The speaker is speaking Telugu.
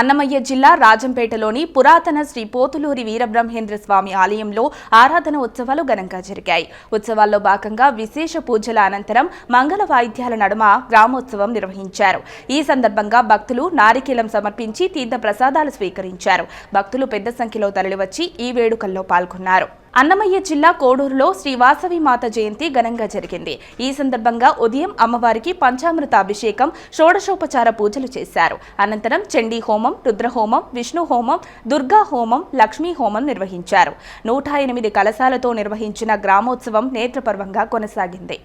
అన్నమయ్య జిల్లా రాజంపేటలోని పురాతన శ్రీ పోతులూరి వీరబ్రహ్మేంద్ర స్వామి ఆలయంలో ఆరాధన ఉత్సవాలు ఘనంగా జరిగాయి. ఉత్సవాల్లో భాగంగా విశేష పూజల అనంతరం మంగళ వాయిద్యాల నడుమ గ్రామోత్సవం నిర్వహించారు. ఈ సందర్భంగా భక్తులు నారికేలం సమర్పించి తీర్థ ప్రసాదాలు స్వీకరించారు. భక్తులు పెద్ద సంఖ్యలో తరలివచ్చి ఈ వేడుకల్లో పాల్గొన్నారు. అన్నమయ్య జిల్లా కోడూరులో శ్రీ వాసవి మాత జయంతి ఘనంగా జరిగింది. ఈ సందర్భంగా ఉదయం అమ్మవారికి పంచామృత అభిషేకం షోడశోపచార పూజలు చేశారు. అనంతరం చండీ హోమం రుద్రహోమం విష్ణు హోమం దుర్గా హోమం లక్ష్మీ హోమం నిర్వహించారు. నూట ఎనిమిది కలశాలతో నిర్వహించిన గ్రామోత్సవం నేత్రపర్వంగా కొనసాగింది.